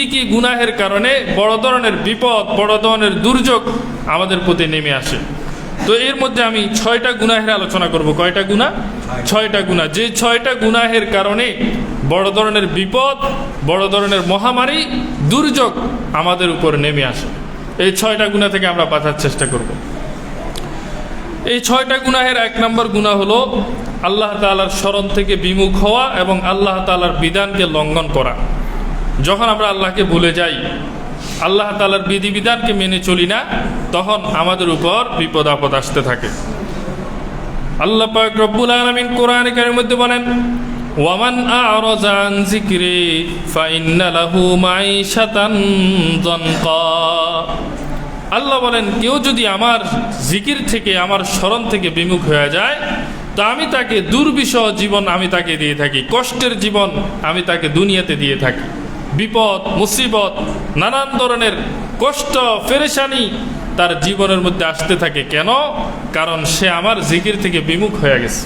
কি কি গুনাহের কারণে বড় ধরনের বিপদ, বড় ধরনের দুর্যোগ আমাদের প্রতি নেমে আসে? তো এর মধ্যে আমি ছয়টা গুনাহের আলোচনা করব। কয়টা গুণা ছয়টা গুণা যে ছয়টা গুনাহের কারণে বড় ধরনের বিপদ, বড় ধরনের মহামারী, দুর্যোগ আমাদের উপর নেমে আসে। এই ছয়টা গুণা থেকে আমরা বাঁচার চেষ্টা করব। এই ছয়টা গুনাহের এক নম্বর গুণা হলো আল্লাহ তালার স্মরণ থেকে বিমুখ হওয়া এবং আল্লাহ তালার বিধানকে লঙ্ঘন করা। যখন আমরা আল্লাহকে ভুলে যাই, আল্লাহ তাআলার বিধিবিধানকে মেনে চলি না, তখন আমাদের উপর বিপদ আপদ আসতে থাকে। আল্লাহ পাক রব্বুল আলামিন কোরআন কারিমের মধ্যে বলেন, ওয়ামান আ'রাজা আন যিকরি ফাইন্না লাহু মাঈশাতান আল্লাহ বলেন, কেউ যদি আমার জিকির থেকে, আমার স্মরণ থেকে বিমুখ হয়ে যায়, তো আমি তাকে দুর্বিষহ জীবন আমি তাকে দিয়ে থাকি, কষ্টের জীবন আমি তাকে দুনিয়াতে দিয়ে থাকি। বিপদ, মুসিবত, নানান ধরনের কষ্ট, ফেরেশানি তার জীবনের মধ্যে আসতে থাকে। কেন? কারণ সে আমার জিকির থেকে বিমুখ হয়ে গেছে।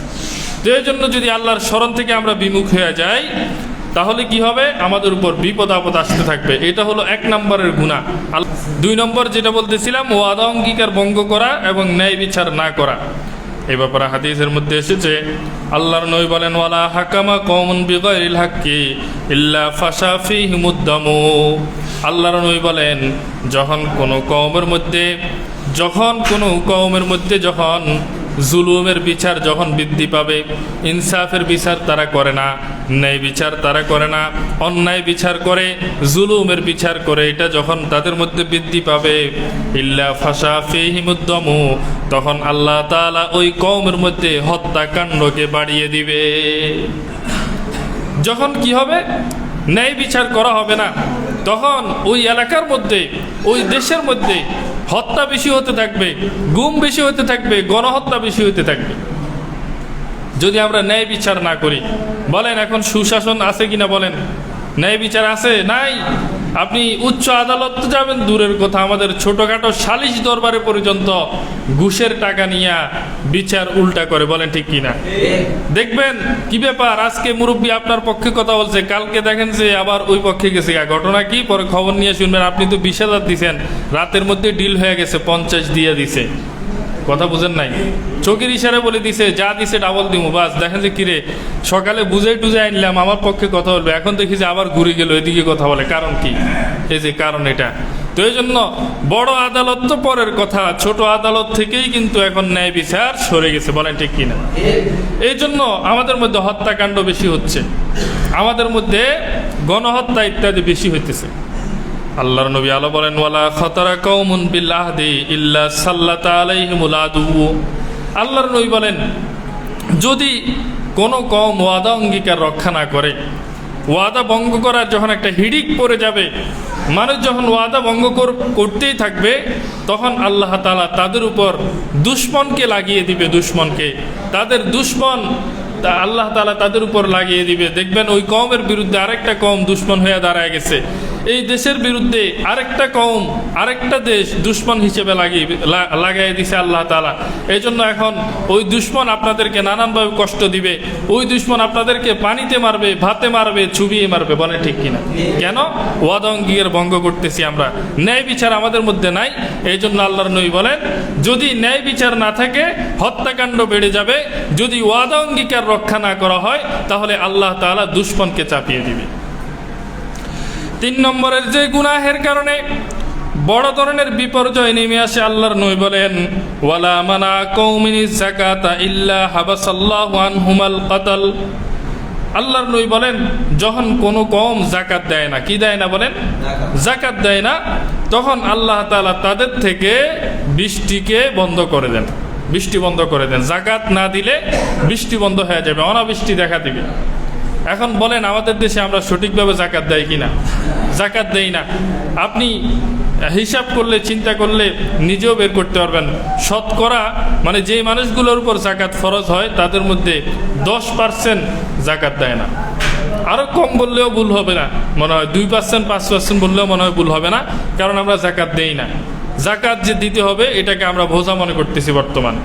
তো এই জন্য যদি আল্লাহর স্মরণ থেকে আমরা বিমুখ হয়ে যাই, তাহলে কি হবে? আমাদের উপর বিপদ, আপদ আসতে থাকবে। এটা হলো এক নম্বরের গুণা দুই নম্বর যেটা বলতেছিলাম, ও ওয়াদা অঙ্গীকার ভঙ্গ করা এবং ন্যায় বিচার না করা। এ ব্যাপারে হাদিসের মধ্যে এসেছে, আল্লাহর নই বলেন, ওয়ালা হাকামা কমন বিগয়রিল হাক্কি ইল্লা ফাশা ফিহিমুদ্দামু আল্লাহর নই বলেন, যখন কোনো কওমের মধ্যে, যখন কোনো কওমের মধ্যে যখন জুলুমের বিচার যখন বৃদ্ধি পাবে, ইনসাফের বিচার তারা করে না, ন্যায় বিচার তারা করে না, অন্যায় বিচার করে, জুলুমের বিচার করে, এটা যখন তাদের মধ্যে বৃদ্ধি পাবে, ইল্লা ফাশা ফিহিমুদ্দমু, তখন আল্লাহ তাআলা ওই কওমের মধ্যে হত্যাকাণ্ডকে বাড়িয়ে দিবে। যখন কি হবে? ন্যায় বিচার করা হবে না। তখন ওই এলাকার মধ্যে, ওই দেশের মধ্যে হত্যা বেশি হতে থাকবে, গুম বেশি হতে থাকবে, গণহত্যা বেশি হতে থাকবে। যদি আমরা ন্যায় বিচার না করি, বলেন এখন সুশাসন আছে কিনা বলেন? ন্যায় বিচার আছে? নাই। আপনি উচ্চ আদালত যাবেন, দূরের কথা, আমাদের ছোটখাটো সালিশ দরবারে পর্যন্ত ঘুষের টাকা নিয়ে বিচার উল্টা করে, বলেন ঠিক কিনা? দেখবেন কি ব্যাপার, আজকে মুরব্বী আপনার পক্ষে কথা বলছে, কালকে দেখেন যে আবার ওই পক্ষে গেছে। ঘটনা কি? পরে খবর নিয়ে শুনবেন, আপনি তো বিশ দিছেন, রাতের মধ্যে ডিল হয়ে গেছে, পঞ্চাশ দিয়ে দিছে। কথা বুঝেন নাই। চোখের ইশারা বলে দিছে, যা দিছে ডাবল দিমু, বাস, দেখেন যে কিরে, সকালে বুঝে টুজে আনলাম, আমার পক্ষে কথা বলবে, এখন দেখি যে আবার ঘুরে গেল, এদিকে কথা বলে, কারণ কি? এই যে কারণ এটা। তো এই জন্য বড় আদালত তো পরের কথা, ছোট আদালত থেকেই কিন্তু এখন ন্যায় বিচার সরে গেছে, বলেন ঠিক কিনা? এই জন্য আমাদের মধ্যে হত্যাকাণ্ড বেশি হচ্ছে। আমাদের মধ্যে গণহত্যা ইত্যাদি বেশি হইতেছে। আল্লাহর নবী আলো বলেন, ওয়ালা খতরা কৌমুন বিল্লাহদি ইল্লা সাল্লাতা আলাইহিমুল আদু। আল্লাহর নবী বলেন, যদি কোনো কম ওয়াদা অঙ্গীকার রক্ষা না করে, ওয়াদা ভঙ্গ করার যখন একটা হিড়িক পড়ে যাবে, মানুষ যখন ওয়াদা ভঙ্গ করতেই থাকবে, তখন আল্লাহ তাআলা তাদের উপর দুশ্মনকে লাগিয়ে দিবে, দুশ্মনকে। তাদের দুশ্মন আল্লাহ তাআলা তাদের উপর লাগিয়ে দিবে। দেখবেন ওই কমের বিরুদ্ধে আরেকটা কম দুশ্মন হয়ে দাঁড়ায় গেছে। এই দেশের বিরুদ্ধে আরেকটা কম আরেকটা দেশ দুশ্মন হিসেবে লাগিয়ে লাগাই দিছে আল্লাহ তাআলা। এই জন্য এখন ওই দুশ্মন আপনাদেরকে নানানভাবে কষ্ট দিবে। ওই দুশ্মন আপনাদেরকে পানিতে মারবে, ভাতে মারবে, চুবিয়ে মারবে, বলে ঠিক কিনা? কেন? ওয়াদা অঙ্গীকার ভঙ্গ করতেছি আমরা। ন্যায় বিচার আমাদের মধ্যে নাই। এই জন্য আল্লাহর নবী বলেন, যদি ন্যায় বিচার না থাকে, হত্যাকাণ্ড বেড়ে যাবে। যদি ওয়াদা অঙ্গীকার রক্ষা না করা হয়, তাহলে আল্লাহ তাআলা দুশ্মনকে চাপিয়ে দিবে। তিন নম্বরের যে গুনাহের কারণে বড় ধরনের বিপর্যয় নেমে আসে আল্লাহর নই বলেন, ওয়ালা মানা কৌমিনি জাকাতা ইল্লা হাবাসাল্লাহু আনহুমাল কাতাল। আল্লাহর নই বলেন, যখন কোনো কম জাকাত দেয় না, কি দেয় না বলেন? জাকাত দেয় না, তখন আল্লাহ তাআলা তাদের থেকে বৃষ্টিকে বন্ধ করে দেন। বৃষ্টি বন্ধ করে দেন। জাকাত না দিলে বৃষ্টি বন্ধ হয়ে যাবে, অনাবৃষ্টি দেখা দিবে। এখন বলেন, আমাদের দেশে আমরা সঠিকভাবে জাকাত দেয় কিনা? জাকাত দেই না। আপনি হিসাব করলে, চিন্তা করলে নিজেও বের করতে পারবেন। শতকরা মানে যে মানুষগুলোর উপর জাকাত ফরজ হয়, তাদের মধ্যে দশ পার্সেন্ট জাকাত দেয় না। আরও কম বললেও ভুল হবে না। মনে হয় দুই পার্সেন্ট পাঁচ পার্সেন্ট বললেও মনে হয় ভুল হবে না, কারণ আমরা জাকাত দেই না। জাকাত যে দিতে হবে এটাকে আমরা বোঝা মনে করতেছি বর্তমানে।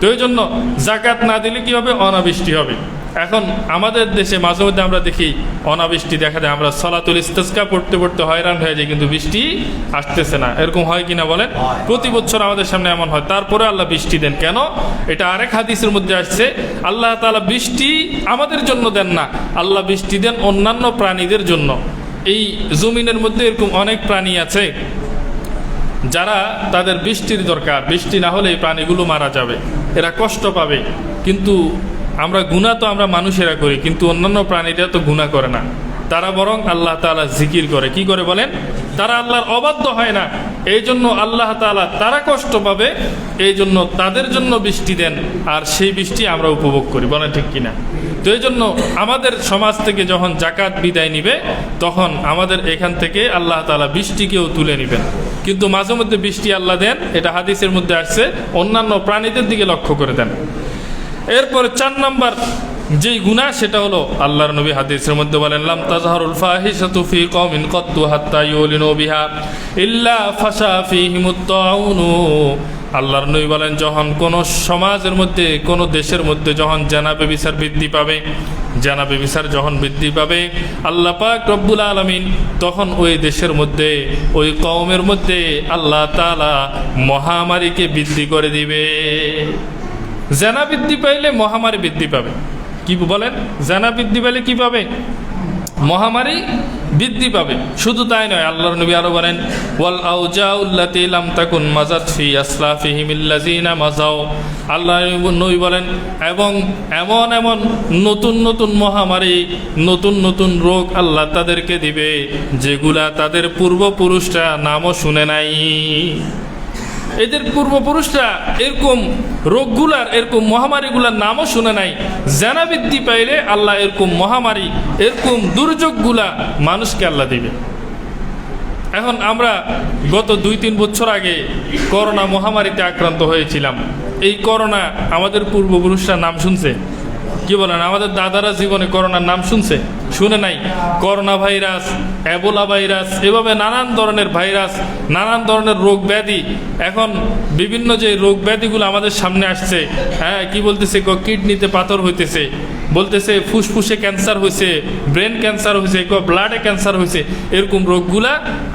তো এই জন্য জাকাত না দিলে কি হবে? অনাবৃষ্টি হবে। এখন আমাদের দেশে মাঝে মধ্যে আমরা দেখি অনাবৃষ্টি দেখা যায় আমরা সলাতুল ইস্তেস্কা পড়তে পড়তে হয়রান হয়ে যায় কিন্তু বৃষ্টি আসতেছে না। এরকম হয় কিনা বলেন? প্রতি বছর আমাদের সামনে এমন হয়। তারপরে আল্লাহ বৃষ্টি দেন। কেন? এটা আরেক হাদিসের মধ্যে আসছে আল্লাহ তাআলা বৃষ্টি আমাদের জন্য দেন না। আল্লাহ বৃষ্টি দেন অন্যান্য প্রাণীদের জন্য। এই জমিনের মধ্যে এরকম অনেক প্রাণী আছে। যারা তাদের বৃষ্টির দরকার, বৃষ্টি না হলে প্রাণীগুলো মারা যাবে। এরা কষ্ট পাবে। কিন্তু আমরা গুণা তো আমরা মানুষেরা করি, কিন্তু অন্যান্য প্রাণীরা তো গুণা করে না। তারা বরং আল্লাহ তাআলা জিকির করে। কি করে বলেন? তারা আল্লাহর অবাধ্য হয় না। এই জন্য আল্লাহ তাআলা তারা কষ্ট পাবে, এই জন্য তাদের জন্য বৃষ্টি দেন, আর সেই বৃষ্টি আমরা উপভোগ করি। বলে ঠিক কিনা? তো এই জন্য আমাদের সমাজ থেকে যখন জাকাত বিদায় নিবে, তখন আমাদের এখান থেকে আল্লাহ তাআলা বৃষ্টিকেও তুলে নেবেন। কিন্তু মাঝে মধ্যে বৃষ্টি আল্লাহ দেন, এটা হাদিসের মধ্যে আসছে, অন্যান্য প্রাণীদের দিকে লক্ষ্য করে দেন। এরপর চার নম্বর যেই গুনাহ, সেটা হলো আল্লাহর নবী হাদিসের মধ্যে বলেন, লাম তাজহারুল ফাহিশাতু ফি কওমিন কত্তু হাত্তা ইউলিনু বিহা ইল্লা ফাশা ফীহিমুত তাউনু। আল্লাহর নবী বলেন, যখন কোন সমাজের মধ্যে, কোন দেশের মধ্যে যখন জানাবে, বিচার বৃদ্ধি পাবে জানাবে বিচার যখন বৃদ্ধি পাবে, আল্লাহ পাক রব্বুল আলমিন তখন ওই দেশের মধ্যে, ওই কওমের মধ্যে আল্লাহ তালা মহামারীকে বৃদ্ধি করে দিবে। জানা বৃদ্ধি পাইলে মহামারী বৃদ্ধি পাবে। কি বলেন? জানা বৃদ্ধি পাইলে কি পাবে? মহামারী বৃদ্ধি পাবে। শুধু তাই নয়, আল্লাহর নবী আরও বলেন, ওয়াল আউজাউল্লাতি লাম তাকুন মাজাদ ফি আসলাফিহিম আল্লাযিনা মাজাও আল্লাহ নবী বলেন, এবং এমন এমন নতুন নতুন মহামারী, নতুন নতুন রোগ আল্লাহ তাদেরকে দিবে, যেগুলা তাদের পূর্বপুরুষরা নামও শুনে নাই। এদের পূর্বপুরুষরা এরকম রোগগুলার, এরকম মহামারীগুলার নামও শুনে নাই। জানা বৃদ্ধি পাইলে আল্লাহ এরকম মহামারী, এরকম দুর্যোগগুলা মানুষকে আল্লাহ দিবে। এখন আমরা গত দুই তিন বছর আগে করোনা মহামারীতে আক্রান্ত হয়েছিলাম। এই করোনা আমাদের পূর্বপুরুষরা নাম শুনছে। কি বলেন? আমাদের দাদারা জীবনে করোনার নাম শুনছে? শুনে নাই? করোনা ভাইরাস অ্যাবোলা ভাইরাস, এভাবে নানান ধরনের ভাইরাস, নানান ধরনের রোগ ব্যাধি। এখন বিভিন্ন যে রোগ ব্যাধিগুলো আমাদের সামনে আসছে হ্যাঁ কি বলতেছে? কিডনিতে পাথর হইতেছে। বলতেছে, ফুসফুসে ক্যান্সার হয়েছে ব্রেন ক্যান্সার হয়েছে ক ব্লাডে ক্যান্সার হয়েছে, এরকম রোগগুলা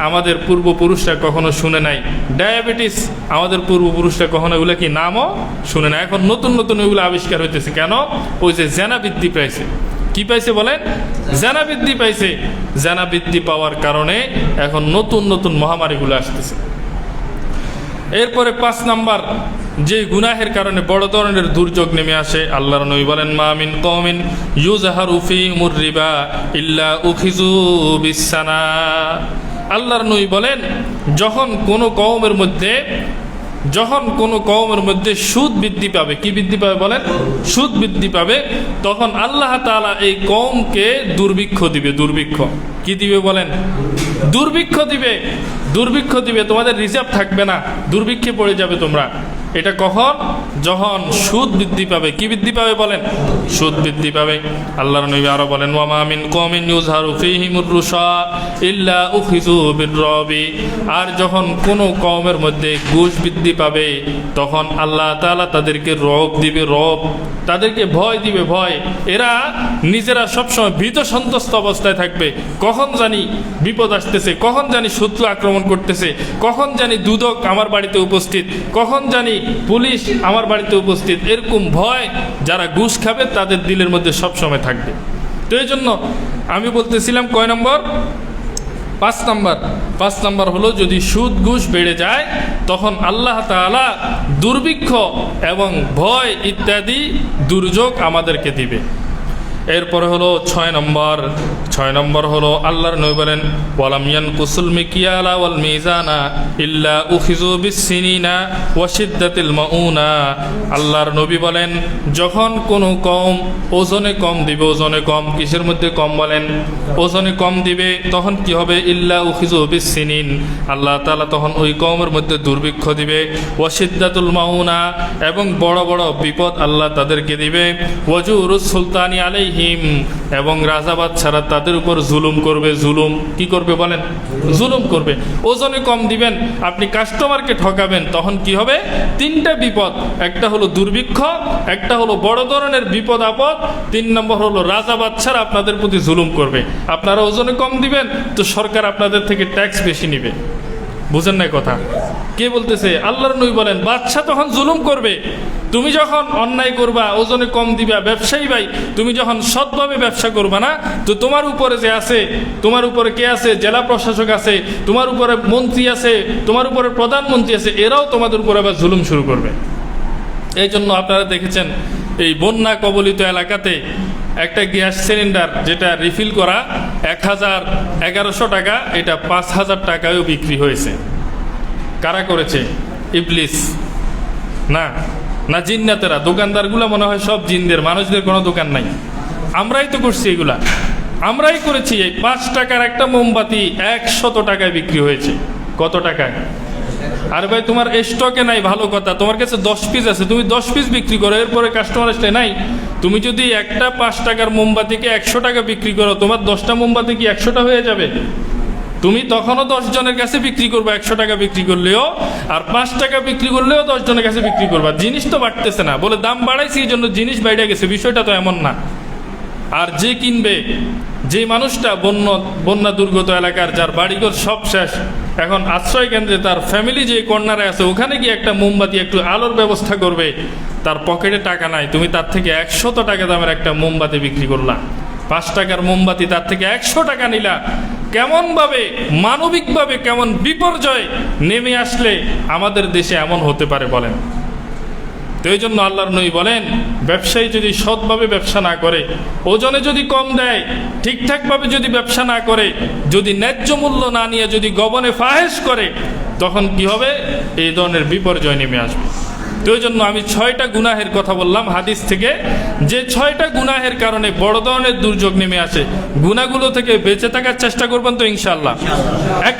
আমাদের পূর্বপুরুষরা কখনো শুনে নাই। ডায়াবেটিস আমাদের পূর্বপুরুষরা কখনো এগুলো কি নামও শুনে না এখন নতুন নতুন এগুলো আবিষ্কার হইতেছে। কেন? ওই যে জেনা বৃদ্ধি পাইছে। কি পাইছে বলেন? জেনা বৃদ্ধি পাইছে। জেনা বৃদ্ধি পাওয়ার কারণে এখন নতুন নতুন মহামারীগুলো আসতেছে। এরপরে পাঁচ নাম্বার যে গুনাহের কারণে বড় ধরনের দুর্যোগ নেমে আসে, আল্লাহর নবী বলেন মামিন কমিন ইউজাহারু ফিহিমুর রিবা ইল্লা উখিজু বিসানা আল্লাহর নবী বলেন, যখন কোনো কওমের মধ্যে, যখন কোনো কওমের মধ্যে সুদ বৃদ্ধি পাবে, কি বৃদ্ধি পাবে বলেন? সুদ বৃদ্ধি পাবে, তখন আল্লাহ তাআলা এই কওমকে দুর্ভিক্ষ দিবে, দুর্ভিক্ষ। কি দিবে বলেন? দুর্ভিক্ষ দিবে। দুর্ভিক্ষ দিবে, তোমাদের রিজার্ভ থাকবে না, দুর্ভিক্ষে পড়ে যাবে তোমরা। এটা কখন? যখন সুদ বৃদ্ধি পাবে। কি বৃদ্ধি পাবে বলেন? সুদ বৃদ্ধি পাবে। আল্লাহর নবী আরও বলেন, ওয়ামা মিন কওমিন ইউজহারু ফীহিমুর রুশা ইল্লা উখিজু বিররবি। আর যখন কোনো কওমের মধ্যে ঘুষ বৃদ্ধি পাবে, তখন আল্লাহ তাআলা তাদেরকে রব দিবে, রব। তাদেরকে ভয় দিবে, ভয়। এরা নিজেরা সবসময় ভীত সন্ত্রস্ত অবস্থায় থাকবে। কখন জানি বিপদ আসতেছে, কখন জানি শত্রু আক্রমণ করতেছে, কখন জানি দুদক আমার বাড়িতে উপস্থিত, কখন জানি পুলিশ আমার বাড়িতে উপস্থিত। এরকম ভয় যারা ঘুষ খাবে তাদের দিলের মধ্যে সবসময় থাকবে। তো এই জন্য আমি বলতেছিলাম কয় নম্বর? পাঁচ নম্বর। পাঁচ নম্বর হলো যদি সুদ ঘুষ বেড়ে যায়, তখন আল্লাহ তালা দুর্ভিক্ষ এবং ভয় ইত্যাদি দুর্যোগ আমাদেরকে দিবে। এরপরে হলো ছয় নম্বর ছয় নম্বর হলো আল্লাহর নবী বলেন ওয়ালামিয়ান কুসুল মিকিয়ালা ওয়াল মিজানা ইল্লা উখিজু বিসিনিনা ওয়াশিদ্দাতিল মাউনা। আল্লাহর নবী বলেন, যখন কোনো কম ওজনে কম দিবে, ওজনে কম কিসের মধ্যে কম বলেন? ওজনে কম দিবে, তখন কি হবে? ইল্লা উখিজু বিসিনিন আল্লাহ তাআলা তখন ওই কমের মধ্যে দুর্ভিক্ষ দিবে। ওয়াশিদ্দাতুল মাউনা, এবং বড় বড় বিপদ আল্লাহ তাদেরকে দিবে। ওয়াজুরুস সুলতানি আলাইহিম আলাইহিম এবং রাজাবাদ ছাড়া তাদের উপর জুলুম করবে, জুলুম কি করবে বলেন? জুলুম করবে। ওজনে কম দিবেন, আপনি কাস্টমারকে ঠকাবেন, তখন কি হবে? তিনটা বিপদ, একটা হলো দুর্ভিক্ষ, একটা হলো বড় ধরনের বিপদ আপদ, তিন নম্বর হলো রাজাবাদ ছাড়া আপনাদের প্রতি জুলুম করবে। আপনারা ওজনে কম দিবেন, তো সরকার আপনাদের থেকে ট্যাক্স বেশি নিবে। বুঝেন না কথা? কে বলতেছে? আল্লাহর নবী বলেন, বাচ্চা তখন জুলুম করবে। তুমি যখন অন্যায় করবা, ওজনে কম দিবা, ব্যবসায়ী ভাই, তুমি যখন সৎভাবে ব্যবসা করবা না, তো তোমার উপরে যে আছে, তোমার উপরে কে আছে? জেলা প্রশাসক আছে, তোমার উপরে মন্ত্রী আছে, তোমার উপরে প্রধানমন্ত্রী আছে, এরাও তোমাদের উপরে আবার জুলুম শুরু করবে। এই জন্য আপনারা দেখেছেন, এই বন্যা কবলিত এলাকাতে একটা গ্যাস সিলিন্ডার যেটা রিফিল করা এক হাজার এগারোশো টাকা, এটা পাঁচ হাজার টাকায়ও বিক্রি হয়েছে। কারা করেছে? ইবলিস। না না জিন্নাতেরা। দোকানদারগুলো মনে হয় সব জিনদের, মানুষদের কোনো দোকান নাই। আমরাই তো করছি এগুলা। আমরাই করেছি এই পাঁচ টাকার একটা মোমবাতি একশত টাকায় বিক্রি হয়েছে। কত টাকায়? আরে ভাই, তোমার স্টকে নাই, ভালো কথা। তোমার কাছে দশ পিস আছে, তুমি দশ পিস বিক্রি করো, এরপরে কাস্টমার আসলে নাই। তুমি যদি একটা পাঁচ টাকার মোমবাতিকে একশো টাকা বিক্রি করো, তোমার দশটা মোমবাতি কি একশোটা হয়ে যাবে? তুমি তখনও দশ জনের কাছে বিক্রি করবে, একশো টাকা বিক্রি করলেও, আর পাঁচ টাকা বিক্রি করলেও দশ জনের কাছে বিক্রি করবা। জিনিস তো বাড়তেছে না। বলে দাম বাড়াইছে, এই জন্য জিনিস বাইরে গেছে। বিষয়টা তো এমন না। আর যে কিনবে, যে মানুষটা বন্য, বন্যা দুর্গত এলাকার, যার বাড়িঘর সব শেষ, এখন আশ্রয় কেন্দ্রে তার ফ্যামিলি যে কর্নারে আছে, ওখানে গিয়ে একটা মোমবাতি, একটু আলোর ব্যবস্থা করবে, তার পকেটে টাকা নাই। তুমি তার থেকে একশত টাকা দামের একটা মোমবাতি বিক্রি করলা। পাঁচ টাকার মোমবাতি তার থেকে একশো টাকা নিলা। কেমনভাবে, মানবিকভাবে কেমন বিপর্যয় নেমে আসলে আমাদের দেশে এমন হতে পারে বলেন। তো এই জন্য আল্লাহর নবী বলেন, ব্যবসায়ী যদি সৎভাবে ব্যবসা না করে, ওজনে যদি কম দেয়, ঠিকঠাকভাবে যদি ব্যবসা না করে, যদি ন্যায্য মূল্য না নিয়ে যদি গবনে ফাহেস করে, তখন কি হবে? এই ধরনের বিপর্যয় নেমে আসবে। এই জন্য আমি ছয়টা গুনাহের কথা বললাম হাদিস থেকে। যে ছয়টা গুনাহের কারণে বড় ধরনের দুর্যোগ নেমে আসে গুনাগুলো থেকে বেঁচে থাকার চেষ্টা করবেন তো ইনশাল্লাহ এক